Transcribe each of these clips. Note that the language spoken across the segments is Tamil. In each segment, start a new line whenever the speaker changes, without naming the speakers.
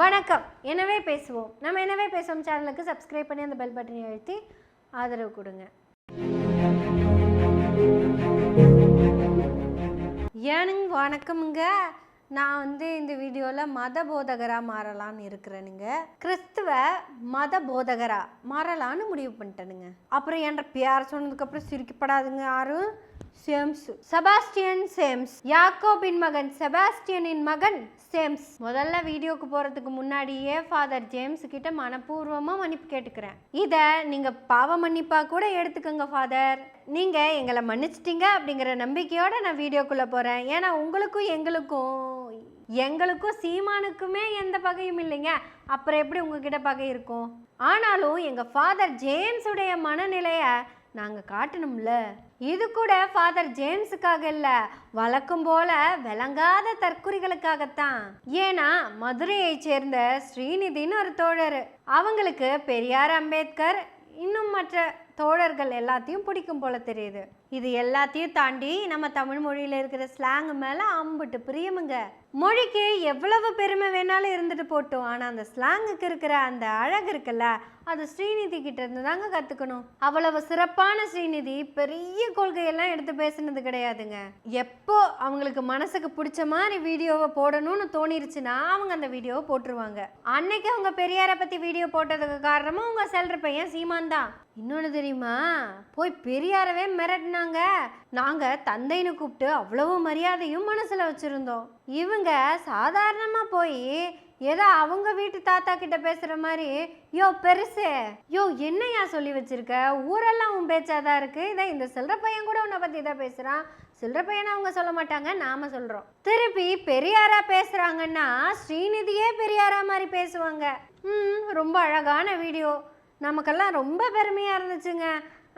வணக்கம். எனவே பேசுவோம். நம்ம எனவே பேசுவோம்? சேனலுக்கு சப்ஸ்கிரைப் பண்ணி அந்த பெல் பட்டனை அழுத்தி ஆதரவு கொடுங்க. ஏனுங்க வணக்கமுங்க. நான் வந்து இந்த வீடியோவில் மத போதகராக மாறலான்னு இருக்கிறேனுங்க. கிறிஸ்துவ மத போதகராக மாறலான்னு முடிவு பண்ணிட்டேனுங்க. அப்புறம் என்ற பியார் சொன்னதுக்கப்புறம் சிரிக்கப்படாதுங்க யாரும் சேம்ஸ் செபாஸ்டியன் சேம்ஸ் யாக்கோபின் மகன் செபாஸ்டியனின் மகன் சேம்ஸ். முதல்ல வீடியோக்கு போகிறதுக்கு முன்னாடியே ஃபாதர் ஜேம்ஸ் கிட்ட மனப்பூர்வமாக மன்னிப்பு கேட்டுக்கிறேன். இதை நீங்கள் பாவ மன்னிப்பா கூட எடுத்துக்கோங்க ஃபாதர் நீங்கள் எங்களை மன்னிச்சிட்டீங்க அப்படிங்கிற நம்பிக்கையோட நான் வீடியோக்குள்ளே போகிறேன் ஏன்னா உங்களுக்கும் எங்களுக்கும் எங்களுக்கும் சீமானுக்குமே எந்த பகையும் இல்லைங்க. அப்புறம் எப்படி உங்ககிட்ட பகை இருக்கும்? ஆனாலும் எங்கள் ஃபாதர் ஜேம்ஸுடைய மனநிலையை நாங்கள் காட்டணும்ல? இது கூட ஃபாதர் ஜேம்ஸுக்காக இல்லை வழக்கம் போல விளங்காத தற்குறிகளுக்காகத்தான் ஏன்னா மதுரையைச் சேர்ந்த ஸ்ரீநிதின்னு ஒரு தோழர். அவங்களுக்கு பெரியார் அம்பேத்கர் இன்னும் மற்ற தோழர்கள் எல்லாத்தையும் பிடிக்கும் போல தெரியுது. இது எல்லாத்தையும் தாண்டி நம்ம தமிழ் மொழியில் இருக்கிற ஸ்லாங் மேலே அம்புட்டு பிரியமுங்க. மொழிக்கு எவ்வளவு பெருமை வேணாலும் இருந்துட்டு போட்டோம். ஆனால் அந்த ஸ்லாங்குக்கு இருக்கிற அந்த அழகு இருக்குல்ல அது ஸ்ரீநிதி கிட்ட இருந்து தாங்க கற்றுக்கணும் அவ்வளவு சிறப்பான ஸ்ரீநிதி பெரிய கொள்கையெல்லாம் எடுத்து பேசுனது கிடையாதுங்க. எப்போ அவங்களுக்கு மனசுக்கு பிடிச்ச மாதிரி வீடியோவை போடணும்னு தோணிருச்சுன்னா அவங்க அந்த வீடியோவை போட்டுருவாங்க. அன்னைக்கு அவங்க பெரியாரை பற்றி வீடியோ போட்டதுக்கு காரணமும் அவங்க செல்ற பையன் சீமான் தான். இன்னொன்று தெரியுமா? போய் பெரியாரவே மிரட்டினாங்க. நாங்கள் தந்தைன்னு கூப்பிட்டு அவ்வளவு மரியாதையும் மனசில் வச்சுருந்தோம். இவங்க சாதாரணமாக போய் ஏதோ அவங்க வீட்டு தாத்தா கிட்ட பேசுகிற மாதிரி யோ பெருசு யோ என்னையா சொல்லி வச்சிருக்க? ஊரெல்லாம் உன் பேச்சாதான் இருக்குது இதை இந்த சில்லற பையன் கூட உன்னை பற்றி தான் பேசுகிறான் சில்லற பையனை அவங்க சொல்ல மாட்டாங்க நாம சொல்கிறோம் திருப்பி பெரியாரா பேசுகிறாங்கன்னா ஸ்ரீநிதியே பெரியாரா மாதிரி பேசுவாங்க. ம் ரொம்ப அழகான வீடியோ. நமக்கெல்லாம் ரொம்ப பெருமையாக இருந்துச்சுங்க.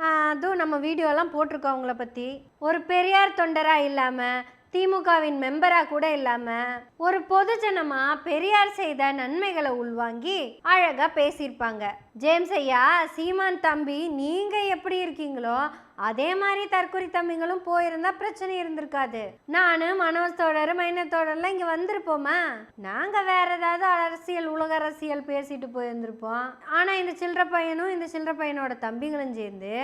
அதுவும் நம்ம வீடியோலாம் போட்டிருக்கோம் அவங்கள பற்றி ஒரு பெரியார் தொண்டராக இல்லாமல் திமுகவின் மெம்பராக கூட இல்லாமல் ஒரு பொதுஜனமாக பெரியார் செய்த நன்மைகளை உள்வாங்கி அழகாக பேசியிருப்பாங்க. ஜேம்ஸ் ஐயா சீமான் தம்பி நீங்கள் எப்படி இருக்கீங்களோ அதே மாதிரி தற்கொலை தம்பிங்களும் போயிருந்தா பிரச்சனை இருந்திருக்காது. நானும் மனோஜ் தோழர் மைனர் இங்கே வந்திருப்போமா? நாங்கள் வேற ஏதாவது அரசியல் உலக அரசியல் பேசிட்டு போயிருந்திருப்போம். ஆனால் இந்த சில்லற பையனும் இந்த சில்லற பையனோட தம்பிங்களும் சேர்ந்து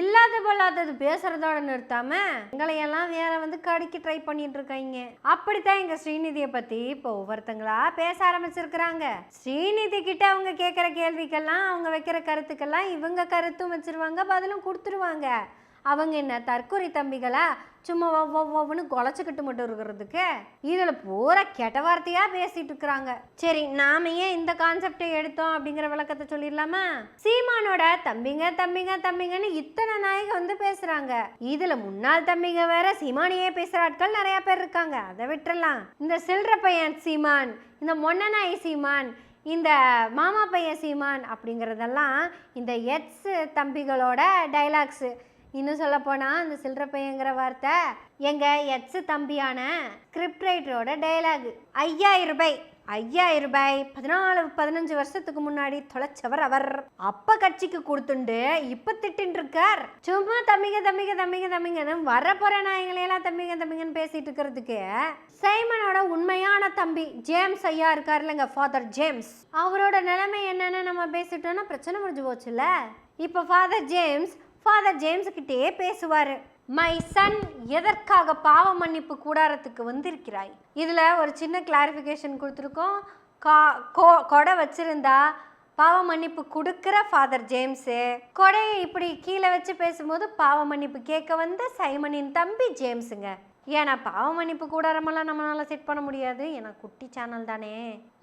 இல்லாத பொல்லாதது பேசுறதோட நிறுத்தாம எங்களையெல்லாம் வேற வந்து கடிக்க ட்ரை பண்ணிட்டு இருக்காங்க. அப்படித்தான் எங்க ஸ்ரீநிதியை பத்தி இப்போ ஒவ்வொருத்தங்களா பேச ஆரம்பிச்சிருக்கிறாங்க. ஸ்ரீநிதி கிட்ட அவங்க கேட்குற கேள்விக்கெல்லாம் அவங்க வைக்கிற கருத்துக்கெல்லாம் இவங்க கருத்தும் வச்சிருவாங்க பதிலும் கொடுத்துருவாங்க. அவங்க என்ன தற்கொலை தம்பிகளா? சும்மா ஒவ்வொன்னு குலைச்சிக்கிட்டு மட்டும் இருக்கிறதுக்கு? இதில் பூரா கெட்ட வார்த்தையாக பேசிட்டு இருக்கிறாங்க. சரி நாம ஏன் இந்த கான்செப்டை எடுத்தோம் அப்படிங்கிற விளக்கத்தை சொல்லிடலாமா? சீமானோட தம்பிங்க தம்பிங்க தம்பிங்கன்னு இத்தனை நாயக வந்து பேசுகிறாங்க இதில் முன்னாள் தம்பிங்க வேற சீமானியே பேசுகிற ஆட்கள் நிறையா பேர் இருக்காங்க. அதை விட்டுறலாம். இந்த சில்ற பையன் சீமான் இந்த மொன்ன நாய் சீமான் இந்த மாமா பையன் சீமான் அப்படிங்கிறதெல்லாம் இந்த எட்ஸ் தம்பிகளோட டைலாக்ஸு இன்னும் சொல்லப்போனால் அந்த சில்லற பையங்கிற வார்த்தை எங்கள் எட்ஸு தம்பியான ஸ்கிரிப்ட் ரைட்டரோட டைலாகு ஐயாயிரம் ரூபாய் ஐயாயிரம் ரூபாய் பதினாலு பதினஞ்சு வருஷத்துக்கு முன்னாடி தொலைச்சவர் அவர். அப்ப கட்சிக்கு கொடுத்துண்டு இப்ப திட்டின்னு இருக்கார் சும்மா தம்பிங்க தம்பிங்க தம்பிங்க தம்பிங்கன்னு வர போற நாயங்களையெல்லாம் தம்பிங்க தம்பிங்கன்னு பேசிட்டு இருக்கிறதுக்கு சைமனோட உண்மையான தம்பி ஜேம்ஸ் ஐயா இருக்கார் இல்லைங்க ஃபாதர் ஜேம்ஸ். அவரோட நிலைமை என்னன்னு நம்ம பேசிட்டோம்னா பிரச்சனை முடிஞ்சு போச்சுல்ல. இப்போ ஃபாதர் ஜேம்ஸ் ஃபாதர் ஜேம்ஸுக்கிட்டேயே பேசுவார். மை சன் எதற்காக பாவ மன்னிப்பு கூடாரத்துக்கு வந்திருக்கிறாய்? இதில் ஒரு சின்ன கிளாரிஃபிகேஷன் கொடுத்துருக்கோம். கா கோ கொடை வச்சுருந்தா பாவ மன்னிப்பு கொடுக்குற ஃபாதர் ஜேம்ஸு கொடையை இப்படி கீழே வச்சு பேசும்போது பாவ மன்னிப்பு கேட்க வந்த சைமனின் தம்பி ஜேம்ஸுங்க ஏன்னா பாவ மன்னிப்பு கூடாரமெல்லாம் நம்மளால செட் பண்ண முடியாது. ஏன்னா குட்டி சேனல் தானே.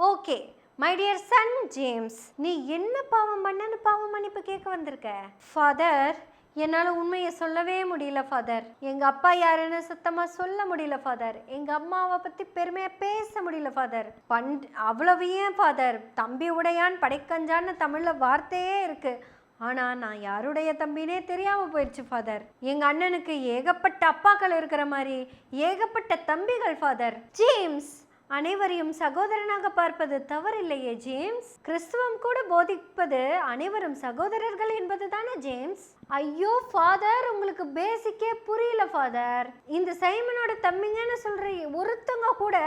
Okay my dear son James நீ என்ன பாவம் பண்ணன்னு பாவம் மன்னிப்பு கேட்க வந்திருக்க? ஃபாதர் என்னால் உண்மையை சொல்லவே முடியல ஃபாதர் எங்கள் அப்பா யாருன்னு சுத்தமாக சொல்ல முடியல ஃபாதர் எங்கள் அம்மாவை பற்றி பெருமையாக பேச முடியல ஃபாதர் பண் அவ்வளவு ஏன் ஃபாதர் தம்பி உடையான் படைக்கஞ்சான்னு தமிழில் வார்த்தையே இருக்குது ஆனால் நான் யாருடைய தம்பினே தெரியாமல் போயிடுச்சு ஃபாதர் எங்கள் அண்ணனுக்கு ஏகப்பட்ட அப்பாக்கள் இருக்கிற மாதிரி ஏகப்பட்ட தம்பிகள் ஃபாதர் ஜேம்ஸ்! அனைவரையும் சகோதரனாக பார்ப்பது தவறில்லையே ஜேம்ஸ். கிறிஸ்துவம் கூட போதிப்பது அனைவரும் சகோதரர்கள் என்பது தானே ஜேம்ஸ்? ஐயோ ஃபாதர் உங்களுக்கு பேசிக்கே புரியல ஃபாதர். இந்த சைமனோட தம்பிங்கன்னு சொல்ற ஒருத்தங்க கூட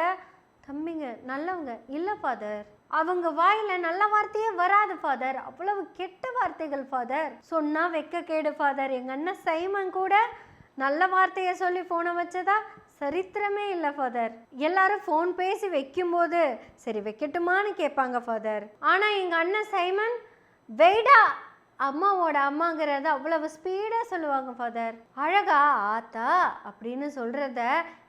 தம்பிங்க நல்லவங்க இல்லை ஃபாதர். அவங்க வாயில நல்ல வார்த்தையே வராது ஃபாதர். அவ்வளவு கெட்ட வார்த்தைகள் ஃபாதர். சொன்னா வெக்க கேடு ஃபாதர். எங்க அண்ணன் சைமன் கூட நல்ல வார்த்தையை சொல்லி ஃபோனை வச்சதா? சரித்திரமே இல்லை ஃபாதர் எல்லாரும் ஃபோன் பேசி வைக்கும்போது சரி வைக்கட்டுமான்னு கேட்பாங்க ஃபாதர் ஆனால் எங்கள் அண்ணன் சைமன் வெயிடா அம்மாவோட அம்மாங்கிறத அவ்வளவு ஸ்பீடாக சொல்லுவாங்க ஃபாதர் அழகா ஆத்தா அப்படின்னு சொல்கிறத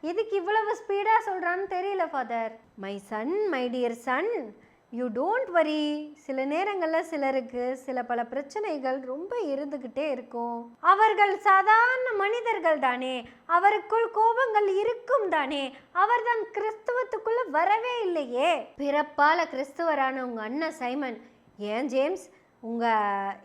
எதுக்கு இவ்வளவு ஸ்பீடாக சொல்கிறான்னு தெரியல father my son my dear son you don't worry சில நேரங்களில் சிலருக்கு சில பல பிரச்சனைகள் ரொம்ப இருந்துக்கிட்டே இருக்கும். அவர்கள் சாதாரண மனிதர்கள் தானே. அவருக்குள் கோபங்கள் இருக்கும் தானே. அவர்தான் கிறிஸ்துவத்துக்குள்ள வரவே இல்லையே. பிறப்பால கிறிஸ்துவரான உங்க அண்ணன் சைமன். ஏன் ஜேம்ஸ்? உங்க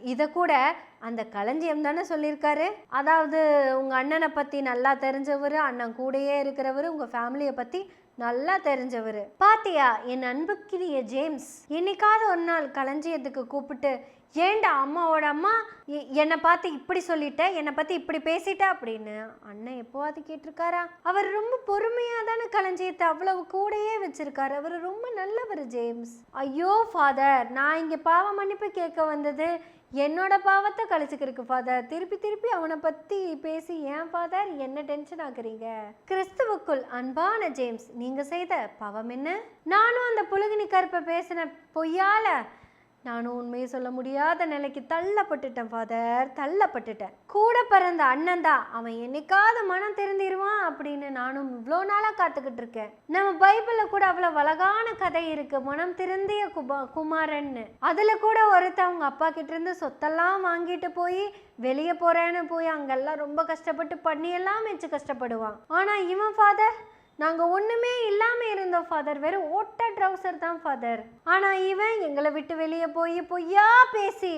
இதை கூட அந்த களஞ்சியம் தானே சொல்லியிருக்காரு? அதாவது உங்க அண்ணனை பத்தி நல்லா தெரிஞ்சவர் அண்ணன் கூடயே இருக்கிறவர் உங்க ஃபேமிலியை பத்தி நல்லா தெரிஞ்சவர். பாத்தியா என் அன்புக்கிரிய ஜேம்ஸ்? என்னைக்காவது ஒரு நாள் களஞ்சியத்துக்கு கூப்பிட்டு ஏன்டா அம்மாவோட அம்மா? எ- என்னை பார்த்து இப்படி சொல்லிட்ட? என்னை பற்றி இப்படி பேசிட்ட? அப்படின்னு அண்ணன் எப்போவாது கேட்டிருக்காரா? அவர் ரொம்ப பொறுமையாக தானே களஞ்சியத்தை அவ்வளவு கூடயே வச்சிருக்காரு. அவர் ரொம்ப நல்லவர் ஜேம்ஸ். ஐயோ ஃபாதர் நான் இங்கே பாவ மன்னிப்பு கேட்க வந்தது என்னோட பாவத்தை கழிச்சுக்கிறதுக்கு ஃபாதர் திருப்பி திருப்பி அவனை பற்றி பேசி ஏன் ஃபாதர் என்ன டென்ஷன் ஆகுறீங்க கிறிஸ்துவுக்குள் அன்பான ஜேம்ஸ் நீங்கள் செய்த பாவம் என்ன? நானும் அந்த புழுகினி கருப்பை பேசின பொய்யால நானும் உண்மையை சொல்ல முடியாத நிலைக்கு தள்ளப்பட்டுட்டேன் ஃபாதர் தள்ளப்பட்டுட்டேன். கூட பிறந்த அண்ணன் தான். அவன் என்னைக்காவது மனம் திருந்திருவான் அப்படின்னு நானும் இவ்வளோ நாளாக காத்துக்கிட்டு இருக்கேன். நம்ம பைபிளில் கூட அவ்வளோ அழகான கதை இருக்கு. மனம் திருந்திய குபா குமாரன்னு. அதில் கூட ஒருத்தன் அவங்க அப்பா கிட்டேருந்து சொத்தெல்லாம் வாங்கிட்டு போய் வெளியே போகிறேன்னு போய் அங்கெல்லாம் ரொம்ப கஷ்டப்பட்டு பண்ணியெல்லாம் வச்சு கஷ்டப்படுவான். ஆனால் இவன் ஃபாதர் நாங்கள் ஒன்றுமே இல்லாமல் இருந்தோம் ஃபாதர் வெறும் ஓட்ட ட்ரௌசர் தான் ஃபாதர் ஆனால் இவன் எங்களை விட்டு வெளியே போய் பொய்யா பேசி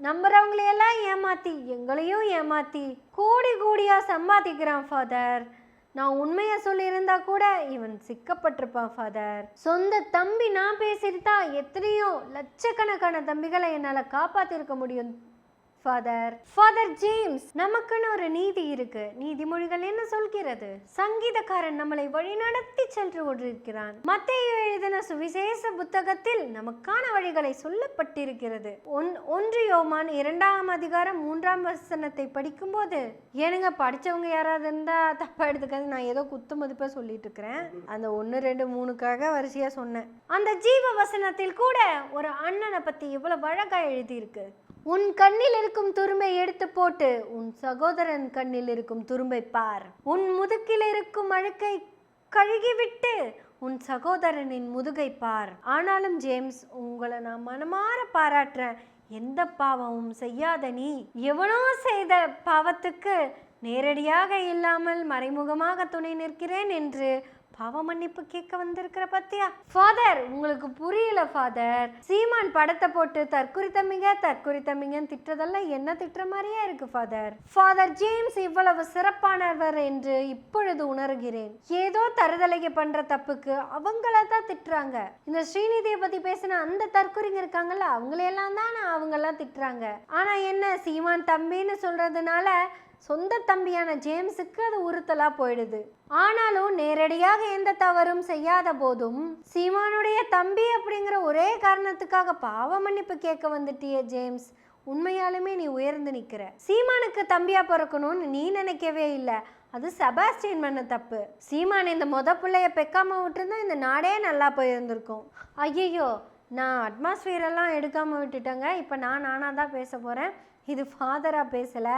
நம்புறவங்களையெல்லாம் ஏமாத்தி எங்களையும் ஏமாத்தி கூடி கூடியாக சம்பாதிக்கிறான் ஃபாதர் நான் உண்மையை சொல்லியிருந்தா கூட இவன் சிக்கப்பட்டிருப்பான் ஃபாதர் சொந்த தம்பி நான் பேசியிருந்தா எத்தனையோ லட்சக்கணக்கான தம்பிகளை என்னால் காப்பாற்றிருக்க முடியும். ஃபாதர் ஃபாதர் ஜேம்ஸ் நமக்குன்னு ஒரு நீதி இருக்கு. நீதிமொழிகள் என்ன சொல்கிறது? சங்கீதக்காரன் நம்மளை வழிநடத்தி சென்று கொண்டிருக்கிறான். மத்திய எழுதின சுவிசேஷ புத்தகத்தில் நமக்கான வழிகளை சொல்லப்பட்டிருக்கிறது. ஒன் ஒன்று யோமான் இரண்டாம் அதிகாரம் மூன்றாம் வசனத்தை படிக்கும்போது ஏனுங்க படிச்சவங்க யாராவது இருந்தா தப்பா எடுத்துக்காது நான் ஏதோ குத்து மதிப்பா சொல்லிட்டு இருக்கிறேன் அந்த ஒன்று ரெண்டு மூணுக்காக வரிசையா சொன்னேன். அந்த ஜீவ வசனத்தில் கூட ஒரு அண்ணனை பத்தி இவ்வளவு அழகா எழுதியிருக்கு. உன் கண்ணில் இருக்கும் துரும்பை எடுத்து போட்டு உன் சகோதரன் கண்ணில் இருக்கும் துரும்பை பார். உன் முதுகில் இருக்கும் அழுக்கை கழுகிவிட்டு உன் சகோதரனின் முதுகை பார். ஆனாலும் ஜேம்ஸ் உங்களை நான் மனமாற பாராட்டுறேன் எந்த பாவமும் செய்யாத நீ எவனோ செய்த பாவத்துக்கு நேரடியாக இல்லாமல் மறைமுகமாக துணை நிற்கிறேன் என்று பாவ மன்னிப்பு கேட்க வந்திருக்கிற பத்தியா? ஃபாதர் உங்களுக்கு புரியல ஃபாதர் சீமான் படத்தை போட்டு தற்குறி தம்பிங்க தற்குறி தம்பிங்கன்னு திட்டுறதெல்லாம் என்ன திட்டுற மாதிரியே இருக்கு ஃபாதர் ஃபாதர் ஜேம்ஸ் இவ்வளவு சிறப்பானவர் என்று இப்பொழுது உணர்கிறேன். ஏதோ தருதலைக்கு பண்ற தப்புக்கு அவங்கள தான் திட்டுறாங்க. இந்த ஸ்ரீநிதியை பத்தி பேசின அந்த தற்குறிங்க இருக்காங்கல்ல அவங்களையெல்லாம் தான் அவங்கெல்லாம் திட்டுறாங்க. ஆனா என்ன சீமான் தம்பின்னு சொல்றதுனால சொந்த தம்பியான ஜேம்ஸுக்கு அது உறுத்தலா போயிடுது. ஆனாலும் நேரடியாக எந்த தவறும் செய்யாத போதும் சீமானுடைய தம்பி அப்படிங்கிற ஒரே காரணத்துக்காக பாவ மன்னிப்பு கேட்க வந்துட்டியே ஜேம்ஸ். உண்மையாலுமே நீ உயர்ந்து நிற்கிற சீமானுக்கு தம்பியா பிறக்கணும்னு நீ நினைக்கவே இல்லை. அது செபாஸ்டியன் பண்ண தப்பு. சீமான் இந்த மொத பிள்ளைய பெக்காம விட்டுருந்தா இந்த நாடே நல்லா போயிருந்திருக்கும். ஐயையோ நான் அட்மாஸ்பியர் எல்லாம் எடுக்காம விட்டுட்டேங்க. இப்போ நான் நானாக தான் பேச போகிறேன் இது ஃபாதராக பேசலை.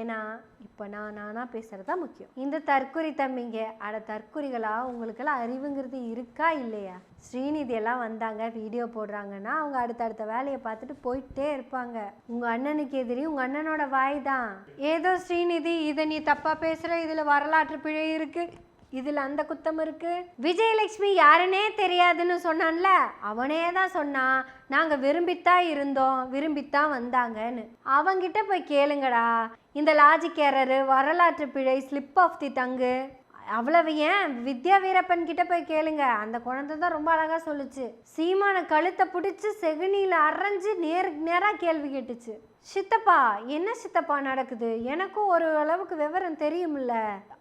ஏன்னா இப்போ நான் நானாக பேசுகிறது தான் முக்கியம். இந்த தற்குறி தம்பிங்க அட தற்குறிகளா உங்களுக்கெல்லாம் அறிவுங்கிறது இருக்கா இல்லையா? ஸ்ரீநிதி எல்லாம் வந்தாங்க வீடியோ போடுறாங்கன்னா அவங்க அடுத்தடுத்த வேலையை பார்த்துட்டு போயிட்டே இருப்பாங்க. உங்கள் அண்ணனுக்கு எதிரி உங்கள் அண்ணனோட வாய் தான் ஏதோ ஸ்ரீநிதி இதை நீ தப்பாக பேசுகிற இதில் வரலாற்று பிழை இருக்குது இதில் அந்த குத்தம் இருக்கு. விஜயலட்சுமி யாருன்னே தெரியாதுன்னு சொன்னான்ல? அவனே தான் சொன்னான் நாங்கள் விரும்பித்தான் இருந்தோம் விரும்பித்தான் வந்தாங்கன்னு. அவங்கிட்ட போய் கேளுங்கடா. இந்த லாஜிக் எரரு வரலாற்று பிழை ஸ்லிப் ஆஃப் தி தங்கு அவ்வளவு ஏன்? வித்யா வீரப்பன் கிட்ட போய் கேளுங்க. அந்த குழந்தை தான் ரொம்ப அழகாக சொல்லுச்சு. சீமான கழுத்தை பிடிச்சி செகுனியில் அரைஞ்சு நேருக்கு நேராக கேள்வி கேட்டுச்சு. சித்தப்பா என்ன சித்தப்பா நடக்குது? எனக்கும் ஒரு அளவுக்கு விவரம் தெரியும்ல?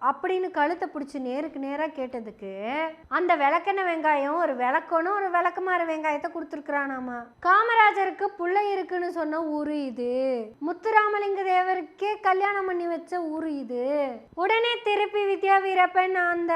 அப்படின்னு கழுத்தை பிடிச்சி நேருக்கு நேராக கேட்டதுக்கு அந்த விளக்கெண்ண வெங்காயம் ஒரு விளக்கணும் ஒரு விளக்குமாறு வெங்காயத்தை கொடுத்துருக்குறானாமா. காமராஜருக்கு புள்ளை இருக்குன்னு சொன்ன ஊரு இது. முத்துராமலிங்க தேவருக்கே கல்யாணம் பண்ணி வச்ச ஊரு இது. உடனே திருப்பி வித்யா வீரப்பன் அந்த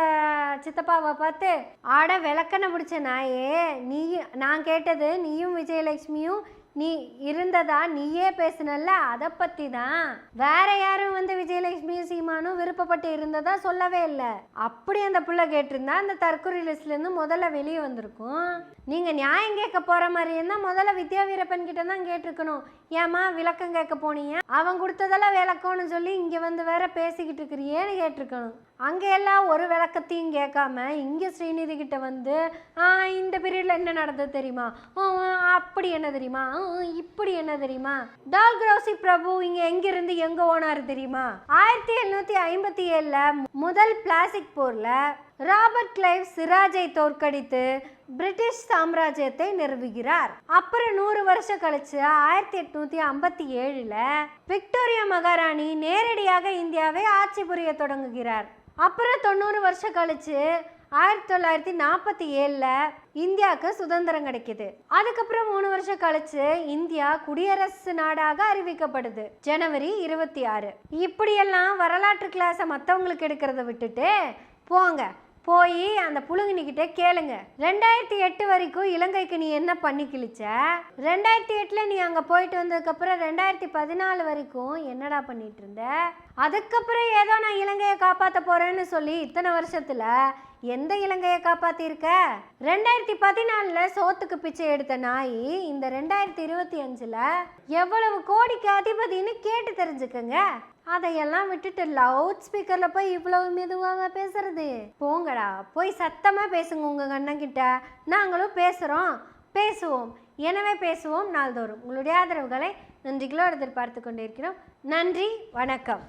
சித்தப்பாவை பார்த்து ஆட விளக்கெண்ண பிடிச்ச நாயே நீ நான் கேட்டது நீயும் விஜயலட்சுமியும் நீ இருந்ததா நீயே பேசுனல்ல? அதை பற்றி தான் வேற யாரும் வந்து விஜயலட்சுமியும் சீமானும் விருப்பப்பட்டு இருந்ததா சொல்லவே இல்லை. அப்படி அந்த புள்ள கேட்டிருந்தா அந்த தற்கொலை லிஸ்ட்லேருந்து முதல்ல வெளியே வந்திருக்கும். நீங்கள் நியாயம் கேட்க போகிற மாதிரி இருந்தால் முதல்ல வித்யா வீரப்பன் கிட்ட தான் கேட்டிருக்கணும். ஏமா விளக்கம் கேட்க போனீங்க? அவன் கொடுத்ததெல்லாம் விளக்கம்னு சொல்லி இங்கே வந்து வேற பேசிக்கிட்டு இருக்கிறியேன்னு கேட்டிருக்கணும். அங்கெல்லாம் ஒரு விளக்கத்தையும் கேட்காம இங்கே ஸ்ரீநிதி கிட்ட வந்து இந்த பீரியடில் என்ன நடந்தது தெரியுமா? அப்படி என்ன தெரியுமா? இப்படி என்ன தெரியுமா? டால் கிரௌசி பிரபு இங்க எங்கிருந்து எங்கே எங்க தெரியுமா? ஆயிரத்தி எழுநூத்தி ஐம்பத்தி ஏழுல முதல் பிளாஸ்டிக் போர்ல ராபர்ட் கிளைவ் சிராஜை தோற்கடித்து பிரிட்டிஷ் சாம்ராஜ்யத்தை நிறுவுகிறார். அப்புறம் நூறு வருஷம் கழிச்சு ஆயிரத்தி எட்நூத்தி ஐம்பத்தி ஏழுல விக்டோரியா மகாராணி நேரடியாக இந்தியாவை ஆட்சி புரிய தொடங்குகிறார். அப்புறம் தொண்ணூறு வருஷம் கழிச்சு ஆயிரத்தி தொள்ளாயிரத்தி நாற்பத்தி ஏழில் இந்தியாவுக்கு சுதந்திரம் கிடைக்குது. அதுக்கப்புறம் மூணு வருஷம் கழிச்சு இந்தியா குடியரசு நாடாக அறிவிக்கப்படுது. ஜனவரி இருபத்தி ஆறு. இப்படியெல்லாம் வரலாற்று கிளாஸை மற்றவங்களுக்கு எடுக்கிறத விட்டுட்டு போங்க. போய் அந்த புழுங்கினிக்கிட்ட கேளுங்க. ரெண்டாயிரத்தி எட்டு வரைக்கும் இலங்கைக்கு நீ என்ன பண்ணி கிழிச்ச? ரெண்டாயிரத்தி எட்டில் நீ அங்கே போயிட்டு வந்ததுக்கப்புறம் ரெண்டாயிரத்தி பதினாலு வரைக்கும் என்னடா பண்ணிட்டு இருந்த? அதுக்கப்புறம் ஏதோ நான் இலங்கையை காப்பாற்ற போகிறேன்னு சொல்லி இத்தனை வருஷத்தில் எந்த இலங்கையை காப்பாத்திருக்க? ரெண்டாயிரத்தி பதினாலில் சோத்துக்கு பிச்சை எடுத்த நாய் இந்த ரெண்டாயிரத்தி இருபத்தி அஞ்சில் எவ்வளவு கோடிக்கு அதிபதின்னு கேட்டு தெரிஞ்சுக்கங்க. அதையெல்லாம் விட்டுட்டு லவுட் ஸ்பீக்கரில் போய் இவ்வளவு மெதுவாக பேசுறது. போங்கடா போய் சத்தமாக பேசுங்க உங்கள் கண்ணங்கிட்ட. நாங்களும் பேசுகிறோம் பேசுவோம். எனவே பேசுவோம் நாள்தோறும். உங்களுடைய ஆதரவுகளை நன்றிகளோடு எதிர்பார்த்து கொண்டிருக்கிறோம். நன்றி வணக்கம்.